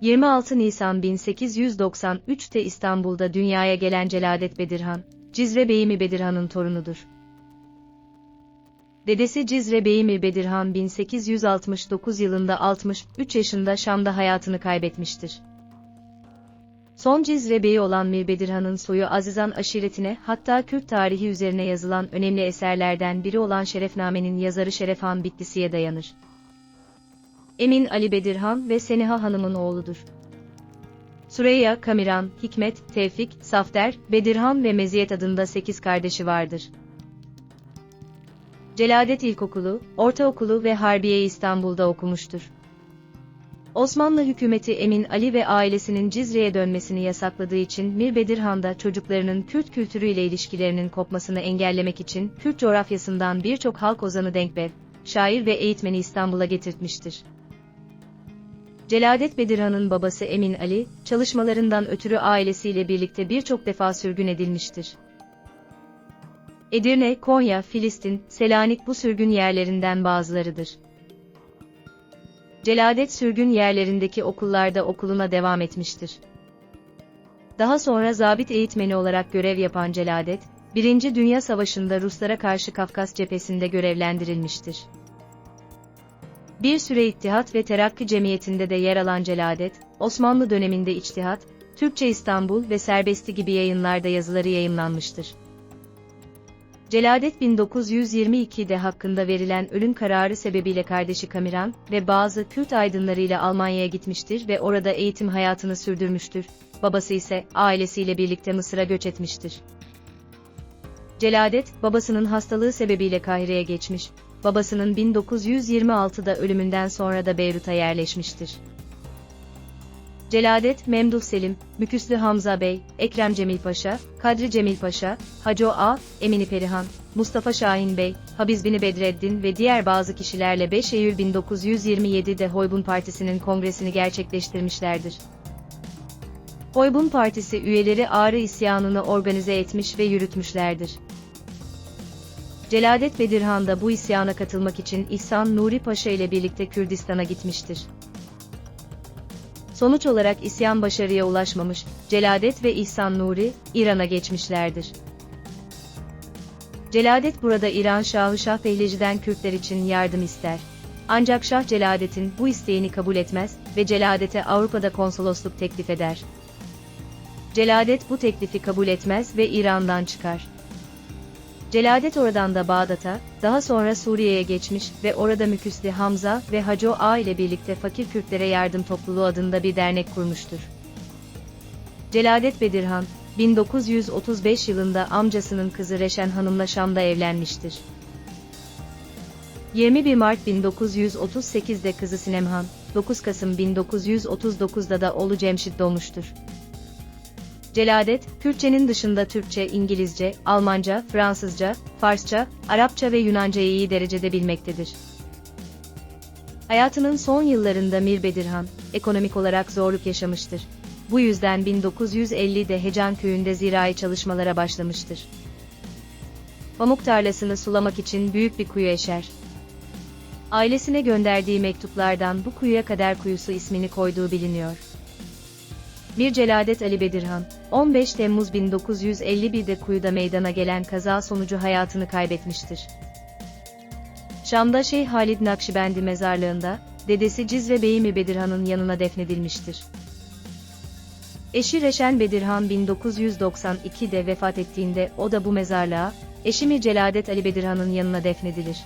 26 Nisan 1893'te İstanbul'da dünyaya gelen Celadet Bedirhan, Cizre Beyimi Bedirhan'ın torunudur. Dedesi Cizre Beyimi Bedirhan 1869 yılında 63 yaşında Şam'da hayatını kaybetmiştir. Son Cizre Beyi olan Mir Bedirhan'ın soyu Azizan aşiretine hatta Kürt tarihi üzerine yazılan önemli eserlerden biri olan Şerefname'nin yazarı Şerefhan Bitlisi'ye dayanır. Emin Ali Bedirhan ve Seniha Hanım'ın oğludur. Süreyya, Kamiran, Hikmet, Tevfik, Safter, Bedirhan ve Meziyet adında 8 kardeşi vardır. Celadet İlkokulu, Ortaokulu ve Harbiye İstanbul'da okumuştur. Osmanlı hükümeti Emin Ali ve ailesinin Cizre'ye dönmesini yasakladığı için Mir Bedirhan da çocuklarının Kürt kültürüyle ilişkilerinin kopmasını engellemek için Kürt coğrafyasından birçok halk ozanı Denkbev, şair ve eğitmeni İstanbul'a getirtmiştir. Celadet Bedirhan'ın babası Emin Ali, çalışmalarından ötürü ailesiyle birlikte birçok defa sürgün edilmiştir. Edirne, Konya, Filistin, Selanik bu sürgün yerlerinden bazılarıdır. Celadet sürgün yerlerindeki okullarda okuluna devam etmiştir. Daha sonra zabit eğitmeni olarak görev yapan Celadet, 1. Dünya Savaşı'nda Ruslara karşı Kafkas cephesinde görevlendirilmiştir. Bir süre İttihat ve Terakki Cemiyeti'nde de yer alan Celadet, Osmanlı döneminde İçtihat, Türkçe İstanbul ve Serbesti gibi yayınlarda yazıları yayımlanmıştır. Celadet 1922'de hakkında verilen ölüm kararı sebebiyle kardeşi Kamiran ve bazı Kürt aydınlarıyla Almanya'ya gitmiştir ve orada eğitim hayatını sürdürmüştür. Babası ise ailesiyle birlikte Mısır'a göç etmiştir. Celadet, babasının hastalığı sebebiyle Kahire'ye geçmiş, babasının 1926'da ölümünden sonra da Beyrut'a yerleşmiştir. Celadet, Memduh Selim, Müküslü Hamza Bey, Ekrem Cemil Paşa, Kadri Cemil Paşa, Hacı A, Emini Perihan, Mustafa Şahin Bey, Habiz Bini Bedreddin ve diğer bazı kişilerle 5 Eylül 1927'de Hoybun Partisi'nin kongresini gerçekleştirmişlerdir. Hoybun Partisi üyeleri Ağrı isyanını organize etmiş ve yürütmüşlerdir. Celadet Bedirhan da bu isyana katılmak için İhsan Nuri Paşa ile birlikte Kürdistan'a gitmiştir. Sonuç olarak isyan başarıya ulaşmamış, Celadet ve İhsan Nuri, İran'a geçmişlerdir. Celadet burada İran Şahı Şah Pehleci'den Kürtler için yardım ister. Ancak Şah Celadet'in bu isteğini kabul etmez ve Celadet'e Avrupa'da konsolosluk teklif eder. Celadet bu teklifi kabul etmez ve İran'dan çıkar. Celadet oradan da Bağdat'a, daha sonra Suriye'ye geçmiş ve orada Müküsli Hamza ve Hacı A ile birlikte Fakir Kürtlere Yardım Topluluğu adında bir dernek kurmuştur. Celadet Bedirhan, 1935 yılında amcasının kızı Reşen Hanım'la Şam'da evlenmiştir. 21 Mart 1938'de kızı Sinemhan, 9 Kasım 1939'da da oğlu Cemşit doğmuştur. Celadet, Kürtçenin dışında Türkçe, İngilizce, Almanca, Fransızca, Farsça, Arapça ve Yunanca'yı iyi derecede bilmektedir. Hayatının son yıllarında Mir Bedirhan, ekonomik olarak zorluk yaşamıştır. Bu yüzden 1950'de Hecan köyünde zirai çalışmalara başlamıştır. Pamuk tarlasını sulamak için büyük bir kuyu eşer. Ailesine gönderdiği mektuplardan bu kuyuya Kader Kuyusu ismini koyduğu biliniyor. Bir Celadet Ali Bedirhan, 15 Temmuz 1951'de kuyuda meydana gelen kaza sonucu hayatını kaybetmiştir. Şam'da Şeyh Halid Nakşibendi mezarlığında, dedesi Cizre Beyimi Bedirhan'ın yanına defnedilmiştir. Eşi Reşen Bedirhan 1992'de vefat ettiğinde o da bu mezarlığa, eşi Mir Celadet Ali Bedirhan'ın yanına defnedilir.